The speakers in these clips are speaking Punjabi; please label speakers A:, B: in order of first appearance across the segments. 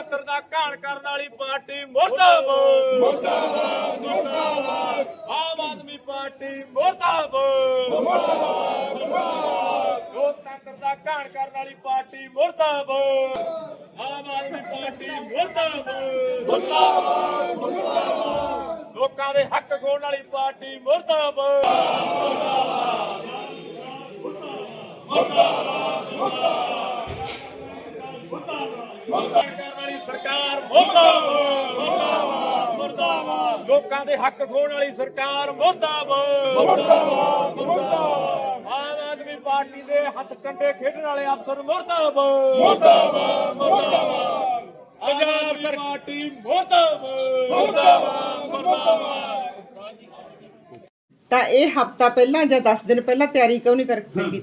A: ਲੋਕਤੰਤਰ ਦਾ ਘਾਣ ਕਰਨ ਵਾਲੀ ਪਾਰਟੀ ਮੁਰਦਾਬਾਦ। ਮੁਰਦਾਬਾਦ ਮੁਰਦਾਬਾਦ। ਆਮ ਆਦਮੀ ਪਾਰਟੀ ਮੁਰਦਾਬਾਦ। ਮੁਰਦਾਬਾਦ ਮੁਰਦਾਬਾਦ। ਲੋਕਤੰਤਰ ਦਾ ਘਾਣ ਕਰਨ ਵਾਲੀ ਪਾਰਟੀ ਮੁਰਦਾਬਾਦ। ਆਮ ਆਦਮੀ ਪਾਰਟੀ ਮੁਰਦਾਬਾਦ। ਮੁਰਦਾਬਾਦ ਮੁਰਦਾਬਾਦ। ਲੋਕਾਂ ਦੇ ਹੱਕ ਖੋਣ ਵਾਲੀ ਪਾਰਟੀ ਮੁਰਦਾਬਾਦ। ਸਰਕਾਰ ਮੁਰਦਾਬਾਦ। ਮੁਰਦਾਬਾਦ ਮੁਰਦਾਬਾਦ ਲੋਕਾਂ ਦੇ ਹੱਕ ਖੋਣ ਵਾਲੀ ਸਰਕਾਰ ਮੁਰਦਾਬਾਦ। ਮੁਰਦਾਬਾਦ। ਮੁਰਦਾਬਾਦ ਆਮ ਆਦਮੀ ਪਾਰਟੀ ਦੇ ਹੱਥ ਕੰਡੇ ਖੇਡਣ ਵਾਲੇ ਅਫਸਰ ਮੁਰਦਾਬਾਦ। ਮੁਰਦਾਬਾਦ। ਮੁਰਦਾਬਾਦ। ਪੰਜਾਬ ਪਾਰਟੀ ਮੁਰਦਾਬਾਦ। ਮੁਰਦਾਬਾਦ। ਮੁਰਦਾਬਾਦ।
B: ਤਾਂ ਇਹ ਹਫਤਾ ਪਹਿਲਾਂ ਜਾਂ 10 ਦਿਨ ਪਹਿਲਾਂ ਤਿਆਰੀ ਕਿਉਂ ਨਹੀਂ ਕਰ ਕੀਤੀ?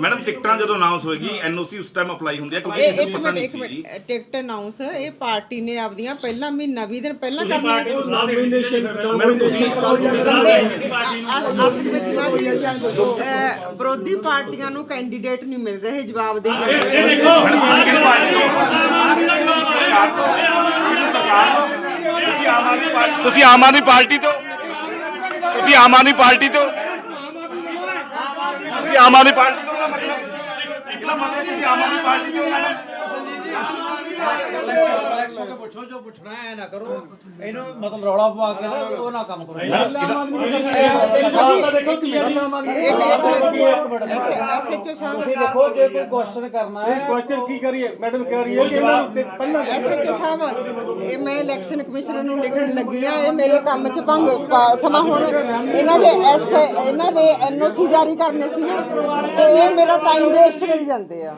C: ਮੈਡਮ ਟਿਕਟਾਂ ਜਦੋਂ ਅਨਾਉਂਸ ਹੋਏਗੀ ਐਨਓਸੀ ਉਸ ਟਾਈਮ ਅਪਲਾਈ ਹੁੰਦੀ ਹੈ ਕਿਉਂਕਿ
B: ਇਹ
C: ਕਿਸੇ
B: ਇੱਕ
C: ਨੂੰ ਪਤਾ
B: ਮਿੰਟ
C: ਨਹੀਂ
B: ਇੱਕ
C: ਸੀ।
B: ਮਿੰਟ ਟਿਕਟ ਅਨਾਉਂਸ ਇਹ ਪਾਰਟੀ ਨੇ ਆਪਦੀਆਂ ਪਹਿਲਾਂ ਮਹੀਨਾ 20 ਦਿਨ ਪਹਿਲਾਂ ਕਰਨੀਆਂ ਸੀ।
C: ਮੈਡਮ ਤੁਸੀਂ
B: ਬੰਦੇ ਅ- ਅਸਲ ਵਿੱਚ ਨਾ ਜੀ, ਅ, ਵਿਰੋਧੀ ਪਾਰਟੀਆਂ ਨੂੰ ਕੈਂਡੀਡੇਟ ਨਹੀਂ ਮਿਲ ਰਹੇ ਜਵਾਬ ਦੇ
C: ਤੁਸੀਂ ਆਮ ਆਦਮੀ ਪਾਰਟੀ ਤੁਸੀਂ ਆਮ ਆਦਮੀ ਪਾਰਟੀ ਤੋਂ? ਤੁਸੀਂ ਆਮ ਆਦਮੀ ਪਾਰਟੀ ਤੋਂ? ਤੁਸੀਂ ਆਮ ਆਦਮੀ ਪਾਰਟੀ ਤੋਂ ਇਹਦਾ ਮਤਲਬ ਇਹਦਾ ਮਤਲਬ ਤੁਸੀਂ ਆਮ ਆਦਮੀ ਪਾਰਟੀ ਤੋਂ
D: ਰਿਲੈਕਸ ਹੋ ਕੇ ਪੁੱਛੋ ਜੋ ਪੁੱਛਣਾ ਹੈ ਨਾ ਕਰੋ ਇਹਨੂੰ ਮਤਲਬ ਰੌਲਾ ਪਵਾ ਕੇ ਨਾ ਉਹ ਨਾ ਕੰਮ ਕਰੋ
B: ਐਸਐਚਓ ਸਾਹਿਬ
D: ਤੁਸੀਂ ਦੇਖੋ ਜੇ ਕੋਈ ਕੁਐਸਚਨ ਕਰਨਾ ਹੈ
E: ਕੁਐਸਚਨ ਕੀ ਕਰੀਏ? ਮੈਡਮ ਕਹਿ ਰਹੀ ਹੈ ਕਿ ਇਹਨਾਂ ਨੂੰ ਪਹਿਲਾਂ
B: ਐਸਐਚਓ ਸਾਹਿਬ, ਇਹ ਮੈਂ ਇਲੈਕਸ਼ਨ ਕਮਿਸ਼ਨਰ ਨੂੰ ਲਿਖਣ ਲੱਗੀ ਆ ਇਹ ਮੇਰੇ ਕੰਮ 'ਚ ਭੰਗ ਸਮਾਂ ਹੁਣ ਇਹਨਾਂ ਦੇ ਐਸ, ਇਹਨਾਂ ਦੇ ਐਨਓਸੀ ਜਾਰੀ ਕਰਨੇ ਸੀ ਨਾ, ਤੇ ਇਹ ਮੇਰਾ ਟਾਈਮ ਵੇਸਟ ਕਰੀ ਜਾਂਦੇ ਆ।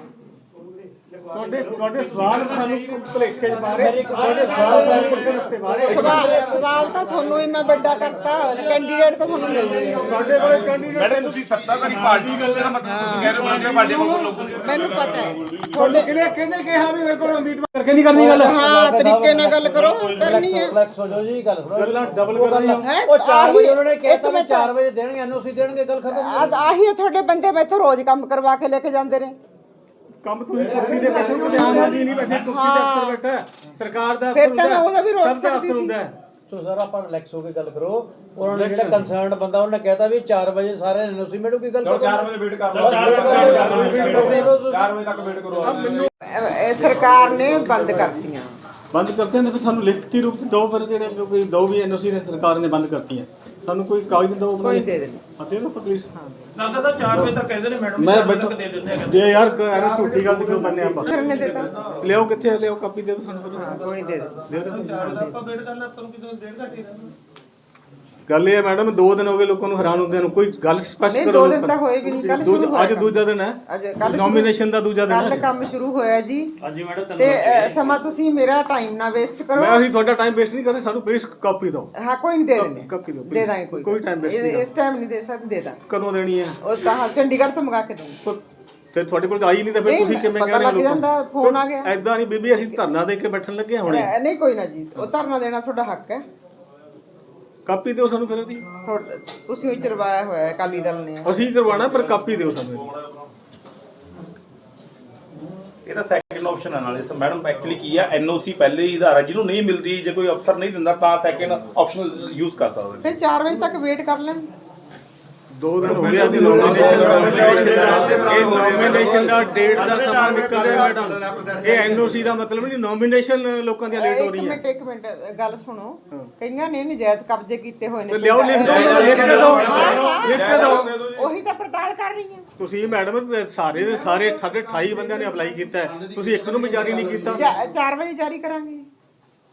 E: ਤੁਹਾਡੇ ਤੁਹਾਡੇ ਸਵਾਲ ਸਾਨੂੰ ਭਲੇਖੇ ਚ ਪਾ ਰਹੇ ਤੁਹਾਡੇ ਸਵਾਲ ਸਾਨੂੰ ਪੁੱਛਣ ਪਾ ਰਹੇ
B: ਸਵਾਲ ਸਵਾਲ ਤਾਂ ਤੁਹਾਨੂੰ ਹੀ ਮੈਂ ਵੱਡਾ ਕਰਤਾ। ਕੈਂਡੀਡੇਟ ਤਾਂ ਤੁਹਾਨੂੰ ਮਿਲ ਰਿਹਾ
E: ਤੁਹਾਡੇ ਕੋਲੇ ਕੈਂਡੀਡੇਟ
C: ਮੈਡਮ ਤੁਸੀਂ ਸੱਤਾਧਾਰੀ ਪਾਰਟੀ ਗੱਲ ਦਾ ਮਤਲਬ ਤੁਸੀਂ ਕਹਿ ਰਹੇ ਹੋ ਕਿ ਪਾਰਟੀ ਕੋਲ ਲੋਕ
B: ਮੈਨੂੰ ਪਤਾ ਹੈ।
E: ਤੁਹਾਡੇ ਕਿਹਨੇ ਕਿਹਨੇ ਕਿਹਾ ਵੀ ਮੇਰੇ ਕੋਲ ਉਮੀਦਵਾਰ ਕਰਕੇ ਨਹੀਂ ਕਰਨੀ ਗੱਲ?
B: ਹਾਂ ਤਰੀਕੇ ਨਾਲ ਗੱਲ ਕਰੋ ਕਰਨੀ ਹੈ।
D: ਰਿਲੈਕਸ ਹੋ ਜਾਓ ਜੀ ਗੱਲ
E: ਗੱਲਾਂ ਡਬਲ ਕਰ ਰਹੀ ਹੋ
D: ਉਹ 4 ਵਜੇ ਉਹਨਾਂ ਨੇ ਕਿਹਾ
B: ਮਿੰਟ।
D: 4 ਵਜੇ ਦੇਣਗੇ ਐਨਓਸੀ ਦੇਣਗੇ ਗੱਲ ਖਤਮ
B: ਆ- ਆਹੀ ਹੈ ਤੁਹਾਡੇ ਬੰਦੇ ਮੈਥੋਂ ਰੋਜ਼ ਕੰਮ ਕਰਵਾ ਕੇ ਲੈ ਕੇ ਜਾਂਦੇ ਨੇ।
E: ਕੰਮ ਤੁਸੀਂ ਕੁਰਸੀ ਤੇ ਬੈਠੇ ਹੋ ਧਿਆਨ ਆਦੀ ਨਹੀਂ ਬੈਠੇ ਕੁਰਸੀ ਤੇ ਅਫਸਰ ਬੈਠਾ ਹੈ। ਸਰਕਾਰ ਦਾ
B: ਫਿਰ ਤਾਂ ਮੈਂ। ਉਹਦਾ ਵੀ ਰੋਕ ਸਕਦੀ ਸੀ।
D: ਤੋ ਸਰ ਆਪਾਂ ਰਿਲੈਕਸ ਹੋ ਕੇ ਗੱਲ ਕਰੋ। ਉਹਨਾਂ ਨੇ ਜਿਹੜਾ ਕੰਸਰਨਡ ਬੰਦਾ ਉਹਨੇ ਕਹਿਤਾ ਵੀ 4 ਵਜੇ ਸਾਰੇ ਐਨਓਸੀ ਮਿਲੂਗੀ ਗੱਲ ਖਤਮ
C: 4 ਵਜੇ ਵੇਟ ਕਰ ਲਓ। 4 ਵਜੇ ਤੱਕ ਵੇਟ ਕਰੋ।
B: ਇਹ- ਇਹ ਸਰਕਾਰ ਨੇ ਬੰਦ ਕਰਤੀਆਂ।
E: ਬੰਦ ਕਰਤੇ ਨੇ ਫਿਰ ਸਾਨੂੰ ਲਿਖਤੀ ਰੂਪ ਚ ਦੋ ਫਿਰ ਜਿਹੜੇ ਕੋਈ ਦੋ ਵੀ ਐਨਓਸੀ ਨੇ ਸਰਕਾਰ ਨੇ ਬੰਦ ਕਰਤੀਆਂ। ਸਾਨੂੰ ਕੋਈ ਕਾਗਜ਼ ਦੋ
B: ਕੋਈ ਦੇ
E: ਦੇ ਦਿਓ ਪਲੀਜ਼
A: ਦਾਦਾ ਤਾਂ 4 ਵਜੇ ਤੱਕ ਕਹਿੰਦੇ ਨੇ ਮੈਡਮ
E: ਮੈਂ ਬੈਠਾ ਜੇ ਯਾਰ ਐਵੇਂ ਝੂਠੀ ਗੱਲ ਤੇ ਕਿਉਂ ਬੰਨੇ ਆਪਾਂ?
B: ਫਿਰ ਨੇ ਦਿੱਤਾ।
E: ਲਿਆਓ ਕਿੱਥੇ ਹੈ? ਲਿਆਓ ਕਾਪੀ ਦੇ ਦਿਓ ਸਾਨੂੰ।
B: ਕੋਈ ਨਹੀਂ ਦੇ ਦੇ
E: ਦੇ ਦਿਓ।
A: ਆਪਾਂ ਵੇਟ ਕਰਨਾ ਆਪਾਂ ਨੂੰ ਕਿਦੋਂ ਡੇਢ ਘੰਟੇ ਰਹਿਣਾ
E: ਗੱਲ ਇਹ ਹੈ ਮੈਡਮ ਦੋ ਦਿਨ ਹੋ ਗਏ ਲੋਕਾਂ ਨੂੰ ਹੈਰਾਨ ਹੁੰਦਿਆਂ ਨੂੰ ਕੋਈ ਗੱਲ ਸਪਸ਼ਟ
B: ਨਹੀਂ
E: ਕਰੋ
B: ਦੋ ਦਿਨ ਤਾਂ ਹੋਏ ਵੀ ਨਹੀਂ ਕੱਲ ਸ਼ੁਰੂ ਹੋਇਆ
E: ਅੱਜ ਦੂਜਾ ਦਿਨ ਹੈ।
B: ਅੱਜ ਕੱਲ
E: ਨੋਮੀਨੇਸ਼ਨ ਦਾ ਦੂਜਾ ਦਿਨ
B: ਕੱਲ
E: ਹੈ
B: ਕੰਮ ਸ਼ੁਰੂ ਹੋਇਆ ਜੀ। ਹਾਂਜੀ ਮੈਡਮ ਤੇ ਸਮਾਂ ਤੁਸੀਂ ਮੇਰਾ ਟਾਈਮ ਨਾ ਵੇਸਟ ਕਰੋ।
E: ਮੈਂ ਅਸੀਂ ਤੁਹਾਡਾ ਟਾਈਮ ਵੇਸਟ ਨਹੀਂ ਕਰਦੇ ਸਾਨੂੰ ਪਲੀਜ਼ ਕਾਪੀ ਦਿਓ।
B: ਹਾਂ ਕੋਈ ਨਹੀਂ ਦੇ ਦਿੰਦੇ।
E: ਕਾਪੀ ਦਿਓ
B: ਦੇ ਦਾਂਗੇ ਕੋਈ
E: ਕੋਈ time waste
B: ਇਹ-
E: ਨਹੀਂ
B: ਇਸ ਟਾਈਮ ਨਹੀਂ ਦੇ ਸਕਦੇ ਦੇ ਦਾਂ
E: ਕਦੋਂ ਦੇਣੀ ਹੈ?
B: ਉਹ ਤਾਂ ਹਾਂ, ਚੰਡੀਗੜ੍ਹ ਤੋਂ ਮੰਗਾ ਕੇ
E: ਪਰ ਤੇ ਤੁਹਾਡੇ ਕੋਲ ਆਈ ਨਹੀਂ ਤਾਂ ਫਿਰ ਤੁਸੀਂ ਕਿਵੇਂ
B: ਪਤਾ
E: ਕਹਿ ਰਹੇ
B: ਲੱਗ ਜਾਂਦਾ, ਫੋਨ ਆ ਗਿਆ।
E: ਐਦਾਂ ਨਹੀਂ ਬੀਬੀ ਅਸੀਂ ਧਰਨਾ ਦੇ ਕੇ ਬੈਠਣ ਲੱਗੇ ਹੁਣੇ।
B: ਨਹੀਂ ਕੋਈ ਨਾ ਜੀ। ਉਹ ਧਰਨਾ ਦੇਣਾ ਤੁਹਾਡਾ ਹੱਕ ਹੈ।
E: ਕਾਪੀ ਦਿਓ ਸਾਨੂੰ ਫਿਰ ਉਹਦੀ
B: ਤੁਹਾਡਾ- ਤੁਸੀਂ ਉਹ ਚਰਵਾਇਆ ਹੋਇਆ ਹੈ ਅਕਾਲੀ ਦਲ ਨੇ।
E: ਅਸੀਂ ਕਰਵਾਉਣਾ ਪਰ ਕਾਪੀ ਦਿਓ ਸਾਨੂੰ
C: ਇਹਦਾ। ਸੈਕੰਡ ਆਪਸ਼ਨ ਹੈ ਨਾਲੇ। ਮੈਡਮ ਐਕਚੁਅਲੀ ਕੀ ਆ? ਐਨਓਸੀ ਪਹਿਲੇ ਹੀ ਆਧਾਰ ਹੈ ਜਿਹਨੂੰ ਨਹੀਂ ਮਿਲਦੀ ਜੇ ਕੋਈ ਅਫਸਰ ਨਹੀਂ ਦਿੰਦਾ ਤਾਂ ਸੈਕੰਡ ਆਪਸ਼ਨ ਯੂਜ਼ ਕਰ ਸਕਦੇ ਨੇ।
B: ਫਿਰ 4 ਵਜੇ ਤੱਕ ਵੇਟ ਕਰ ਲੈਣ।
E: ਦੋ ਦਿਨ ਹੋ ਗਏ ਆਪਣੀ ਨੋਮੀਨੇਸ਼ਨ ਦਾ ਇਹ ਨੋਮੀਨੇਸ਼ਨ ਦਾ ਡੇਟ ਦਾ ਸਮਾਂ ਨਿਕਲ ਰਿਹਾ ਮੈਡਮ। ਇਹ ਐਨਓਸੀ ਦਾ ਮਤਲਬ ਨਹੀਂ ਨੋਮੀਨੇਸ਼ਨ ਲੋਕਾਂ ਦੀਆਂ ਲੇਟ ਹੋ
B: ਇੱਕ
E: ਰਹੀਆਂ
B: ਮਿੰਟ ਇੱਕ ਮਿੰਟ ਗੱਲ ਸੁਣੋ। ਕਈਆਂ ਨੇ ਨਜਾਇਜ਼ ਕਬਜ਼ੇ ਕੀਤੇ ਹੋਏ ਨੇ।
E: ਲਿਆਓ ਲਿਖ ਦਿਓ ਲਿਖ ਕੇ ਦਿਓ। ਲਿਖ ਕੇ ਦਿਓ।
B: ਉਹੀ ਤਾਂ ਪੜਤਾਲ ਕਰ ਰਹੀ ਹਾਂ।
E: ਤੁਸੀਂ ਮੈਡਮ ਸਾਰੇ ਦੇ ਸਾਰੇ ਸਾਡੇ 28 ਬੰਦਿਆਂ ਨੇ ਅਪਲਾਈ ਕੀਤਾ ਹੈ। ਤੁਸੀਂ ਇੱਕ ਨੂੰ ਵੀ ਜਾਰੀ ਨਹੀਂ ਕੀਤਾ।
B: 4 ਵਜੇ ਜਾਰੀ ਕਰਾਂਗੇ।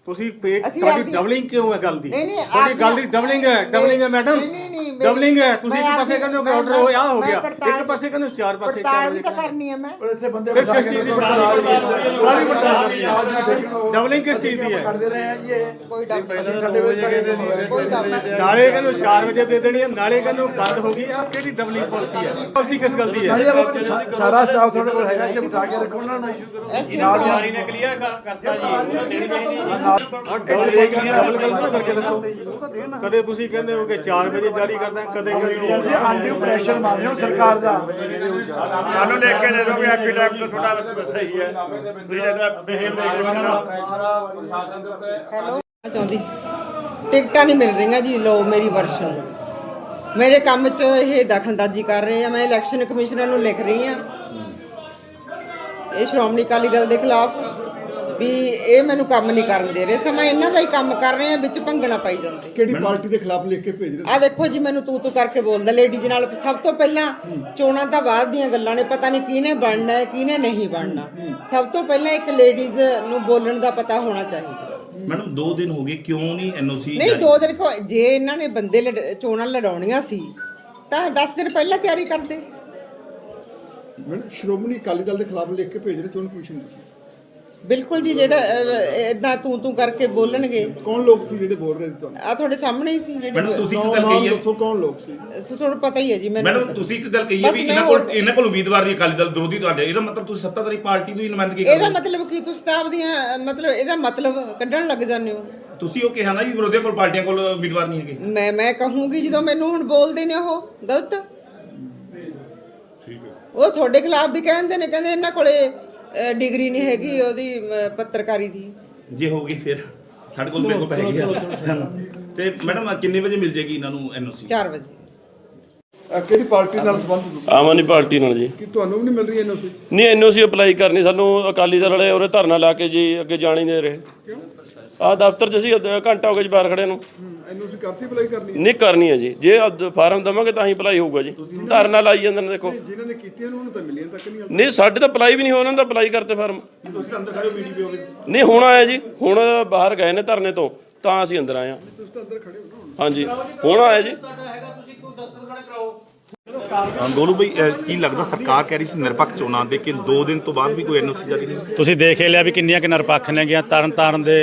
E: ਤੁਸੀਂ ਪੇ
B: ਅਸੀਂ
E: ਤੁਹਾਡੀ
B: ਆਪਣੀ-
E: ਡਬਲਿੰਗ ਕਿਉਂ ਹੈ ਗੱਲ ਦੀ?
B: ਨਹੀਂ, ਨਹੀਂ,
E: ਤੁਹਾਡੀ ਗੱਲ ਦੀ ਡਬਲਿੰਗ ਹੈ ਡਬਲਿੰਗ ਹੈ ਮੈਡਮ
B: ਨਹੀਂ, ਨਹੀਂ, ਨਹੀਂ, ਮੇਰੀ-
E: ਡਬਲਿੰਗ ਹੈ ਤੁਸੀਂ
B: ਮੈਂ
E: ਇੱਕ ਪਾਸੇ
B: ਆਪਣੀ-
E: ਕਹਿੰਦੇ ਹੋ ਕਿ
B: ਮੈਂ-
E: ਆਰਡਰ ਹੋ ਆ ਹੋ
B: ਮੈਂ
E: ਗਿਆ।
B: ਪੜਤਾਲ-
E: ਇੱਕ ਪਾਸੇ ਕਹਿੰਦੇ ਹੋ ਚਾਰ ਪਾਸੇ
B: ਪੜਤਾਲ ਵੀ ਤਾਂ ਕਰਨੀ ਹੈ ਮੈਂ।
F: ਇੱਥੇ ਬੰਦੇ
E: ਫਿਰ ਕਿਸ ਚੀਜ਼ ਦੀ ਪੜਤਾਲ ਕਾਹਦੀ ਪੜਤਾਲ ਡਬਲਿੰਗ ਕਿਸ ਚੀਜ਼ ਦੀ ਹੈ?
F: ਕਰਦੇ ਰਹੇ ਆ ਜੀ ਇਹ।
B: ਕੋਈ ਡਰ ਸਾਡੇ ਕੋਈ ਡਰ ਨਹੀਂ
E: ਨਾਲੇ ਕਹਿੰਦੇ 4 ਵਜੇ ਦੇ ਦੇਣੀ ਹੈ ਨਾਲੇ ਕਹਿੰਦੇ ਬੰਦ ਹੋ ਗਈ ਆ ਕਿਹੜੀ ਡਬਲਿੰਗ ਪਾਲਿਸੀ ਹੈ? ਪਾਲਿਸੀ ਕਿਸ ਗੱਲ ਦੀ ਹੈ?
F: ਸਾਰਾ ਸਟਾਫ ਤੁਹਾਡੇ ਕੋਲ ਹੈਗਾ ਜੀ ਬਿਠਾ ਕੇ ਰੱਖੋ ਉਹਨਾਂ ਨੂੰ ਨਾਲ
A: ਜਾਰੀ ਨੇ ਕਲੀਅਰ ਕਰਤਾ ਜੀ। ਉਹਨਾਂ ਦੇਣੀ ਚਾਹੀਦੀ
E: ਦੱਸੋ ਕਦੇ ਤੁਸੀਂ ਕਹਿੰਦੇ ਹੋ ਕਿ 4 ਵਜੇ ਜਾਰੀ ਕਰਦਾ ਕਦੇ ਕਹਿੰਦੇ
F: ਤੁਸੀਂ ਆਂਟੀ ਪ੍ਰੈਸ਼ਰ ਮਾਰ ਰਹੇ ਹੋ ਸਰਕਾਰ ਦਾ।
A: ਸਾਨੂੰ ਲਿਖ ਕੇ ਦੇ ਦਿਓ ਵੀ ਐਪੀਡੈਪਟ ਤੁਹਾਡਾ ਸਹੀ ਹੈ। ਤੁਸੀਂ ਜਿਹੜਾ ਬਿਹੇਵ ਦੇਖ ਰਹੇ ਹੋ।
B: ਹੈਲੋ। ਚਾਹੁੰਦੀ। ਟਿਕਟਾਂ ਨਹੀਂ ਮਿਲ ਰਹੀਆਂ ਜੀ ਲੋ ਮੇਰੀ ਵਰਸ਼ਨ ਮੇਰੇ ਕੰਮ 'ਚ ਇਹ ਦਖਲਅੰਦਾਜ਼ੀ ਕਰ ਰਹੇ ਆ ਮੈਂ ਇਲੈਕਸ਼ਨ ਕਮਿਸ਼ਨਰ ਨੂੰ ਲਿਖ ਰਹੀ ਆ। ਇਹ ਸ਼੍ਰੋਮਣੀ ਅਕਾਲੀ ਦਲ ਦੇ ਖਿਲਾਫ। ਵੀ ਇਹ ਮੈਨੂੰ ਕੰਮ ਨਹੀਂ ਕਰਨ ਦੇ ਰਹੇ। ਸਮਾਂ ਇਹਨਾਂ ਦਾ ਹੀ ਕੰਮ ਕਰ ਰਹੇ ਆ ਵਿੱਚ ਭੰਗਣਾ ਪਾਈ ਜਾਂਦੇ।
G: ਕਿਹੜੀ ਪਾਰਟੀ ਦੇ ਖਿਲਾਫ ਲਿਖ ਕੇ ਭੇਜ ਰਹੇ
B: ਆ ਦੇਖੋ ਜੀ ਮੈਨੂੰ ਤੂੰ ਤੂੰ ਕਰਕੇ ਬੋਲਦਾ। ਲੇਡੀਜ਼ ਨਾਲ ਸਭ ਤੋਂ ਪਹਿਲਾਂ ਚੋਣਾਂ ਤਾਂ ਬਾਅਦ ਦੀਆਂ ਗੱਲਾਂ ਨੇ ਪਤਾ ਨਹੀਂ ਕਿਹਨੇ ਬਣਨਾ ਹੈ ਕਿਹਨੇ ਨਹੀਂ ਬਣਨਾ। ਸਭ ਤੋਂ ਪਹਿਲਾਂ ਇੱਕ ਲੇਡੀਜ਼ ਨੂੰ ਬੋਲਣ ਦਾ ਪਤਾ ਹੋਣਾ ਚਾਹੀਦਾ।
C: ਮੈਡਮ 2 ਦਿਨ ਹੋ ਗਏ ਕਿਉਂ ਨਹੀਂ ਐਨਓਸੀ
B: ਨਹੀਂ ਦੋ ਦਿਨ ਕੋ ਜੇ ਇਹਨਾਂ ਨੇ ਬੰਦੇ ਚੋਣਾਂ ਲੜਾਉਣੀਆਂ ਸੀ ਤਾਂ 10 ਦਿਨ ਪਹਿਲਾਂ ਤਿਆਰੀ ਕਰਦੇ।
G: ਮੈਡਮ ਸ਼੍ਰੋਮਣੀ ਅਕਾਲੀ ਦਲ ਦੇ ਖਿਲਾਫ ਲਿਖ ਕੇ ਭੇਜ ਰਹੇ ਚੋਣ ਕਮਿਸ਼ਨ ਨੂੰ
B: ਬਿਲਕੁਲ ਜੀ ਜਿਹੜਾ ਇਦਾਂ ਤੂੰ ਤੂੰ ਕਰਕੇ ਬੋਲਣਗੇ।
G: ਕੌਣ ਲੋਕ ਸੀ ਜਿਹੜੇ ਬੋਲ ਰਹੇ ਸੀ ਤੁਹਾਨੂੰ?
B: ਆ ਤੁਹਾਡੇ ਸਾਹਮਣੇ ਹੀ ਸੀ
C: ਮੈਡਮ
B: ਜਿਹੜੇ
C: ਤੁਸੀਂ ਇੱਕ ਗੱਲ ਕਹੀ ਹੈ
G: ਦੱਸੋ ਕੌਣ ਲੋਕ ਸੀ?
B: ਸੋ ਤੁਹਾਨੂੰ ਪਤਾ ਹੀ ਹੈ ਜੀ ਮੈਨੂੰ
C: ਮੈਡਮ ਤੁਸੀਂ ਇੱਕ ਗੱਲ ਕਹੀ ਹੈ ਵੀ ਇਹਨਾਂ ਕੋਲ ਇਹਨਾਂ ਕੋਲ ਉਮੀਦਵਾਰ ਨਹੀਂ ਅਕਾਲੀ ਦਲ ਵਿਰੋਧੀ ਤੁਹਾਡੇ ਇਹਦਾ ਮਤਲਬ ਤੁਸੀਂ ਸੱਤਾਧਾਰੀ ਪਾਰਟੀ ਦੀ ਨੁਮਾਇੰਦਗੀ ਕਰ
B: ਇਹਦਾ
C: ਰਹੇ ਹੋ।
B: ਮਤਲਬ ਕੀ ਤੁਸੀਂ ਤਾਂ ਆਪਦੀਆਂ ਮਤਲਬ ਇਹਦਾ ਮਤਲਬ ਕੱਢਣ ਲੱਗ ਜਾਂਦੇ ਹੋ।
C: ਤੁਸੀਂ ਉਹ ਕਿਹਾ ਨਾ ਜੀ ਵਿਰੋਧੀਆਂ ਕੋਲ ਪਾਰਟੀਆਂ ਕੋਲ ਉਮੀਦਵਾਰ ਨਹੀਂ ਹੈਗੇ।
B: ਮੈਂ ਮੈਂ ਕਹੂੰਗੀ ਜਦੋਂ ਮੈਨੂੰ ਹੁਣ ਬੋਲਦੇ ਨੇ ਉਹ ਗਲਤ। ਠੀਕ ਹੈ। ਉਹ ਤੁਹਾਡੇ ਖਿਲਾਫ ਵੀ ਕਹਿੰਦੇ ਨੇ ਕਹਿੰਦੇ ਇਹਨਾਂ ਕੋਲੇ ਡਿਗਰੀ ਨਹੀਂ ਹੈਗੀ ਉਹਦੀ ਪੱਤਰਕਾਰੀ ਦੀ।
C: ਜੇ ਹੋਊਗੀ ਫਿਰ ਸਾਡੇ ਕੋਲ ਮੇਰੇ ਕੋਲ ਤਾਂ ਹੈਗੀ ਆ। ਤੇ ਮੈਡਮ ਕਿੰਨੇ ਵਜੇ ਮਿਲ ਜੇਗੀ ਇਹਨਾਂ ਨੂੰ ਐਨਓਸੀ?
B: 4 ਵਜੇ।
G: ਅਹ ਕਿਹੜੀ ਪਾਰਟੀ ਨਾਲ ਸੰਬੰਧਿਤ
H: ਆਮ ਆਦਮੀ ਪਾਰਟੀ ਨਾਲ ਜੀ।
G: ਕਿ ਤੁਹਾਨੂੰ ਵੀ ਨਹੀਂ ਮਿਲ ਰਹੀ ਐਨਓਸੀ?
H: ਨਹੀਂ ਐਨਓਸੀ ਅਪਲਾਈ ਕਰਨੀ ਸਾਨੂੰ ਅਕਾਲੀ ਦਲ ਵਾਲੇ ਉਰੇ ਧਰਨਾ ਲਾ ਕੇ ਜੀ ਅੱਗੇ ਜਾਣ ਹੀ ਨਹੀਂ ਰਹੇ। ਆ ਦਫ਼ਤਰ 'ਚ ਅਸੀਂ ਅੱਧਾ ਘੰਟਾ ਹੋ ਗਿਆ ਜੀ ਬਾਹਰ ਖੜੇ ਨੂੰ।
G: ਐਨਓਸੀ ਕਰਤੀ ਅਪਲਾਈ ਕਰਨੀ ਹੈ?
H: ਨਹੀਂ ਕਰਨੀ ਹੈ ਜੀ। ਜੇ ਫਾਰਮ ਦਵਾਂਗੇ ਤਾਂ ਹੀ ਅਪਲਾਈ ਹੋਊਗਾ ਜੀ। ਧਰਨਾ ਲਾਈ ਜਾਂਦੇ ਨੇ ਦੇਖੋ।
G: ਜਿਨ੍ਹਾਂ ਨੇ ਕੀਤੀਆਂ ਨੇ ਉਹਨਾਂ ਨੂੰ ਤਾਂ ਮਿਲੀਆਂ ਤੱਕ ਨਹੀਂ
H: ਸਾਡੇ ਤਾਂ ਅਪਲਾਈ ਵੀ ਨਹੀਂ ਹੋਇਆ ਉਹਨਾਂ ਦਾ ਅਪਲਾਈ ਕਰਤੇ ਫਾਰਮ।
C: ਤੁਸੀਂ ਅੰਦਰ ਖੜੇ ਹੋ ਬੀਡੀਪੀ ਆਫਿਸ
H: ਨਹੀਂ ਹੁਣ ਆਇਆ ਜੀ। ਹੁਣ ਬਾਹਰ ਗਏ ਨੇ ਧਰਨੇ ਤੋਂ ਤਾਂ ਅਸੀਂ ਅੰਦਰ ਆਏ ਹਾਂ।
G: ਤੁਸੀਂ ਤਾਂ ਅੰਦਰ ਖੜੇ ਹੋ ਨਾ ਹੁਣ।
H: ਹਾਂਜੀ। ਹੁਣ ਆਇਆ ਜੀ।
C: ਗੋਲੂ ਭਾਈ ਕੀ ਲੱਗਦਾ ਸਰਕਾਰ ਕਹਿ ਰਹੀ ਸੀ ਨਿਰਪੱਖ ਚੋਣਾਂ ਦੇ ਕਿ 2 ਦਿਨ ਤੋਂ ਬਾਅਦ ਵੀ ਕੋਈ ਐਨਓਸੀ ਜਾਰੀ ਨਹੀਂ
I: ਤੁਸੀਂ ਦੇਖ ਲਿਆ ਵੀ ਕਿੰਨੀਆਂ ਕਿ ਨਿਰਪੱਖ ਨੇ ਗਿਆ ਤਰਨ ਤਾਰਨ ਦੇ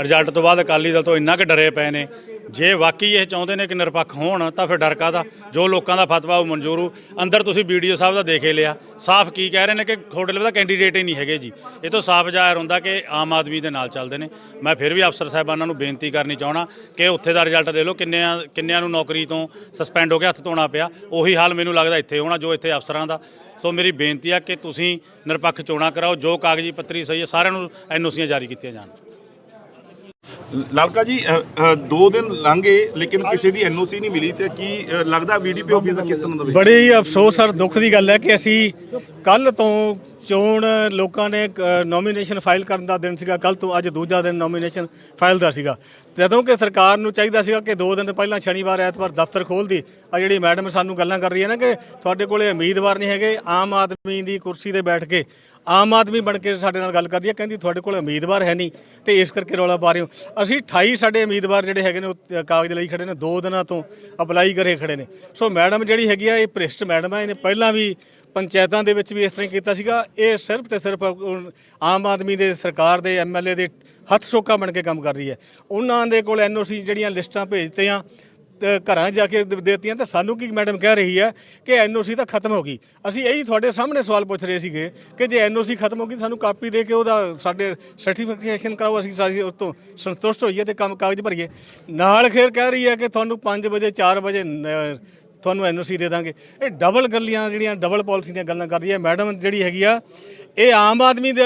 I: ਰਿਜ਼ਲਟ ਤੋਂ ਬਾਅਦ ਅਕਾਲੀ ਦਲ ਤੋਂ ਇੰਨਾ ਕਿ ਡਰੇ ਪਏ ਨੇ ਜੇ ਵਾਕਈ ਇਹ ਚਾਹੁੰਦੇ ਨੇ ਕਿ ਨਿਰਪੱਖ ਹੋਣ, ਤਾਂ ਫਿਰ ਡਰ ਕਾਹਦਾ? ਜੋ ਲੋਕਾਂ ਦਾ ਫਤਵਾ, ਉਹ ਮਨਜ਼ੂਰੂ ਅੰਦਰ ਤੁਸੀਂ ਵੀਡੀਓ ਸਾਹਿਬ ਦਾ ਦੇਖ ਹੀ ਲਿਆ। ਸਾਫ਼ ਕੀ ਕਹਿ ਰਹੇ ਨੇ ਕਿ ਤੁਹਾਡੇ ਲਈ ਤਾਂ ਕੈਂਡੀਡੇਟ ਹੀ ਨਹੀਂ ਹੈਗੇ ਜੀ। ਇਹ ਤੋਂ ਸਾਫ਼ ਜ਼ਾਹਿਰ ਹੁੰਦਾ ਕਿ ਆਮ ਆਦਮੀ ਦੇ ਨਾਲ ਚੱਲਦੇ ਨੇ। ਮੈਂ ਫਿਰ ਵੀ ਅਫਸਰ ਸਾਹਿਬਾਨਾਂ ਨੂੰ ਬੇਨਤੀ ਕਰਨੀ ਚਾਹਣਾ ਕਿ ਉੱਥੇ ਦਾ ਰਿਜ਼ਲਟ ਦੇ ਲਓ। ਕਿੰਨਿਆਂ ਕਿੰਨਿਆਂ ਨੂੰ ਨੌਕਰੀ ਤੋਂ ਸਸਪੈਂਡ ਹੋ ਕੇ ਹੱਥ ਧੋਣਾ ਪਿਆ? ਉਹੀ ਹਾਲ ਮੈਨੂੰ ਲੱਗਦਾ ਇੱਥੇ ਹੋਣਾ, ਜੋ ਇੱਥੇ ਅਫਸਰਾਂ ਦਾ। ਸੋ ਮੇਰੀ ਬੇਨਤੀ ਆ ਕਿ ਤੁਸੀਂ ਨਿਰਪੱਖ ਚੋਣਾਂ ਕਰਾਓ। ਜੋ ਕਾਗਜ਼ੀ ਪੱਤਰੀ ਸਹੀ ਹੈ, ਸਾਰਿਆਂ ਨੂੰ ਐਨਓਸੀਆਂ ਜਾਰੀ ਕੀਤੀਆਂ ਜਾਣ।
C: ਲਾਲਕਾ ਜੀ ਦੋ ਦਿਨ ਲੰਘੇ, ਲੇਕਿਨ ਕਿਸੇ ਦੀ ਐਨਓਸੀ ਨਹੀਂ ਮਿਲੀ ਤੇ ਕੀ ਲੱਗਦਾ ਬੀਡੀਪੀ ਆਫਿਸ ਦਾ ਕਿਸ ਤਰ੍ਹਾਂ ਦਾ
E: ਬੜੇ ਹੀ ਅਫਸੋਸ ਔਰ ਦੁੱਖ ਦੀ ਗੱਲ ਹੈ ਕਿ ਅਸੀਂ ਕੱਲ ਤੋਂ ਚੋਣ ਲੋਕਾਂ ਨੇ ਨੋਮੀਨੇਸ਼ਨ ਫਾਈਲ ਕਰਨ ਦਾ ਦਿਨ ਸੀਗਾ। ਕੱਲ ਤੋਂ ਅੱਜ ਦੂਜਾ ਦਿਨ ਨੋਮੀਨੇਸ਼ਨ ਫਾਈਲ ਦਾ ਸੀਗਾ। ਜਦੋਂ ਕਿ ਸਰਕਾਰ ਨੂੰ ਚਾਹੀਦਾ ਸੀਗਾ ਕਿ ਦੋ ਦਿਨ ਪਹਿਲਾਂ ਸ਼ਨੀਵਾਰ, ਐਤਵਾਰ ਦਫ਼ਤਰ ਖੋਲਦੀ ਆ ਜਿਹੜੀ ਮੈਡਮ ਸਾਨੂੰ ਗੱਲਾਂ ਕਰ ਰਹੀ ਹੈ ਨਾ ਕਿ ਤੁਹਾਡੇ ਕੋਲੇ ਉਮੀਦਵਾਰ ਨਹੀਂ ਹੈਗੇ, ਆਮ ਆਦਮੀ ਦੀ ਕੁਰਸੀ ਤੇ ਬੈਠ ਕੇ ਆਮ ਆਦਮੀ ਬਣ ਕੇ ਸਾਡੇ ਨਾਲ ਗੱਲ ਕਰਦੀ ਹੈ ਕਹਿੰਦੀ ਤੁਹਾਡੇ ਕੋਲ ਉਮੀਦਵਾਰ ਹੈ ਨਹੀਂ, ਤੇ ਇਸ ਕਰਕੇ ਰੌਲਾ ਪਾ ਰਹੇ ਹੋ। ਅਸੀਂ 28 ਸਾਡੇ ਉਮੀਦਵਾਰ ਜਿਹੜੇ ਹੈਗੇ ਨੇ, ਉਹ ਕਾਗਜ਼ ਲਈ ਖੜੇ ਨੇ, ਦੋ ਦਿਨਾਂ ਤੋਂ ਅਪਲਾਈ ਕਰੇ ਖੜੇ ਨੇ। ਸੋ ਮੈਡਮ ਜਿਹੜੀ ਹੈਗੀ ਆ, ਇਹ ਭ੍ਰਿਸ਼ਟ ਮੈਡਮ ਆ, ਇਹਨੇ ਪਹਿਲਾਂ ਵੀ ਪੰਚਾਇਤਾਂ ਦੇ ਵਿੱਚ ਵੀ ਇਸ ਤਰ੍ਹਾਂ ਹੀ ਕੀਤਾ ਸੀਗਾ। ਇਹ ਸਿਰਫ ਤੇ ਸਿਰਫ ਆਮ ਆਦਮੀ ਦੇ ਸਰਕਾਰ ਦੇ ਐਮਐਲਏ ਦੇ ਹੱਥ ਸੋਕਾ ਬਣ ਕੇ ਕੰਮ ਕਰ ਰਹੀ ਹੈ। ਉਹਨਾਂ ਦੇ ਕੋਲ ਐਨਓਸੀ ਜਿਹੜੀਆਂ ਲਿਸਟਾਂ ਭੇਜਤੇ ਆ ਘਰਾਂ ਜਾ ਕੇ ਦੇ- ਦੇਤੀਆਂ ਤਾਂ ਸਾਨੂੰ ਕੀ ਮੈਡਮ ਕਹਿ ਰਹੀ ਹੈ ਕਿ ਐਨਓਸੀ ਤਾਂ ਖਤਮ ਹੋ ਗਈ। ਅਸੀਂ ਇਹੀ ਤੁਹਾਡੇ ਸਾਹਮਣੇ ਸਵਾਲ ਪੁੱਛ ਰਹੇ ਸੀਗੇ ਕਿ ਜੇ ਐਨਓਸੀ ਖਤਮ ਹੋ ਗਈ ਸਾਨੂੰ ਕਾਪੀ ਦੇ ਕੇ ਉਹਦਾ ਸਾਡੇ ਸਰਟੀਫਿਕੇਸ਼ਨ ਕਰਾਓ, ਅਸੀਂ ਸਾਰੀ ਉਸ ਤੋਂ ਸੰਤੁਸ਼ਟ ਹੋਈਏ ਤੇ ਕੰਮ ਕਾਗਜ਼ ਭਰੀਏ। ਨਾਲ ਖੇਰ ਕਹਿ ਰਹੀ ਹੈ ਕਿ ਤੁਹਾਨੂੰ 5 ਵਜੇ 4 ਵਜੇ, ਨ- ਤੁਹਾਨੂੰ ਐਨਓਸੀ ਦੇ ਦਾਂਗੇ। ਇਹ ਡਬਲ ਗੱਲੀਆਂ ਜਿਹੜੀਆਂ ਡਬਲ ਪਾਲਿਸੀ ਦੀਆਂ ਗੱਲਾਂ ਕਰਦੀ ਹੈ। ਮੈਡਮ ਜਿਹੜੀ ਹੈਗੀ ਆ, ਇਹ ਆਮ ਆਦਮੀ ਦੇ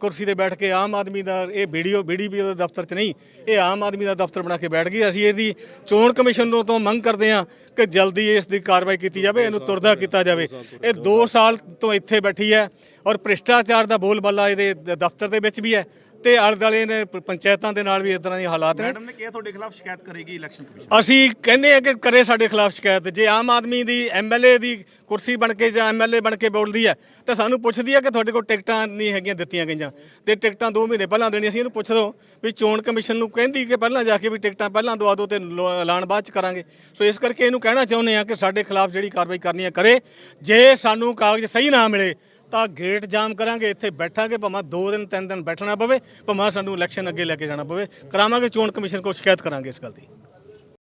E: ਕੁਰਸੀ ਤੇ ਬੈਠ ਕੇ ਆਮ ਆਦਮੀ ਦਾ, ਇਹ ਵੀਡੀਓ ਬੀਡੀਪੀ ਦੇ ਦਫ਼ਤਰ 'ਚ ਨਹੀਂ, ਇਹ ਆਮ ਆਦਮੀ ਦਾ ਦਫ਼ਤਰ ਬਣਾ ਕੇ ਬੈਠ ਗਈ। ਅਸੀਂ ਇਹਦੀ ਚੋਣ ਕਮਿਸ਼ਨ ਤੋਂ ਤੋਂ ਮੰਗ ਕਰਦੇ ਹਾਂ ਕਿ ਜਲਦੀ ਇਸ ਦੀ ਕਾਰਵਾਈ ਕੀਤੀ ਜਾਵੇ, ਇਹਨੂੰ ਤੁਰਦਾ ਕੀਤਾ ਜਾਵੇ। ਇਹ 2 ਸਾਲ ਤੋਂ ਇੱਥੇ ਬੈਠੀ ਹੈ ਔਰ ਭ੍ਰਿਸ਼ਟਾਚਾਰ ਦਾ ਬੋਲਬਾਲਾ ਇਹਦੇ ਦਫ਼ਤਰ ਦੇ ਵਿੱਚ ਵੀ ਹੈ। ਤੇ ਆਲੇ ਦੁਆਲੇ ਨੇ ਪ- ਪੰਚਾਇਤਾਂ ਦੇ ਨਾਲ ਵੀ ਇਸ ਤਰ੍ਹਾਂ ਦੇ ਹਾਲਾਤ ਨੇ।
C: ਮੈਡਮ ਨੇ ਕਿਹਾ ਤੁਹਾਡੇ ਖਿਲਾਫ ਸ਼ਿਕਾਇਤ ਕਰੇਗੀ ਇਲੈਕਸ਼ਨ ਕਮਿਸ਼ਨ।
E: ਅਸੀਂ ਕਹਿੰਦੇ ਆ ਕਿ ਕਰੇ ਸਾਡੇ ਖਿਲਾਫ ਸ਼ਿਕਾਇਤ। ਜੇ ਆਮ ਆਦਮੀ ਦੀ ਐਮਐਲਏ ਦੀ ਕੁਰਸੀ ਬਣ ਕੇ ਜਾਂ ਐਮਐਲਏ ਬਣ ਕੇ ਬੋਲਦੀ ਹੈ ਤਾਂ ਸਾਨੂੰ ਪੁੱਛਦੀ ਹੈ ਕਿ ਤੁਹਾਡੇ ਕੋਲ ਟਿਕਟਾਂ ਨਹੀਂ ਹੈਗੀਆਂ ਦਿੱਤੀਆਂ ਗਈਆਂ। ਤੇ ਟਿਕਟਾਂ 2 ਮਹੀਨੇ ਪਹਿਲਾਂ ਦੇਣੀਆਂ ਸੀ ਇਹਨੂੰ ਪੁੱਛ ਦੋ ਵੀ ਚੋਣ ਕਮਿਸ਼ਨ ਨੂੰ ਕਹਿੰਦੀ ਕਿ ਪਹਿਲਾਂ ਜਾ ਕੇ ਵੀ ਟਿਕਟਾਂ ਪਹਿਲਾਂ ਦਵਾ ਦਿਓ ਤੇ ਲੋ- ਐਲਾਨ ਬਾਅਦ ਚ ਕਰਾਂਗੇ। ਸੋ ਇਸ ਕਰਕੇ ਇਹਨੂੰ ਕਹਿਣਾ ਚਾਹੁੰਦੇ ਆ ਕਿ ਸਾਡੇ ਖਿਲਾਫ ਜਿਹੜੀ ਕਾਰਵਾਈ ਕਰਨੀ ਹੈ ਕਰੇ। ਜੇ ਸਾਨੂੰ ਕਾਗਜ਼ ਸਹੀ ਨਾ ਮਿਲੇ ਤਾਂ ਗੇਟ ਜਾਮ ਕਰਾਂਗੇ, ਇੱਥੇ ਬੈਠਾਂਗੇ, ਭਾਵੇਂ 2 ਦਿਨ 3 ਦਿਨ ਬੈਠਣਾ ਪਵੇ, ਭਾਵੇਂ ਸਾਨੂੰ ਇਲੈਕਸ਼ਨ ਅੱਗੇ ਲੈ ਕੇ ਜਾਣਾ ਪਵੇ। ਕਰਾਵਾਂਗੇ ਚੋਣ ਕਮਿਸ਼ਨ ਕੋਲ ਸ਼ਿਕਾਇਤ ਕਰਾਂਗੇ ਇਸ ਗੱਲ ਦੀ।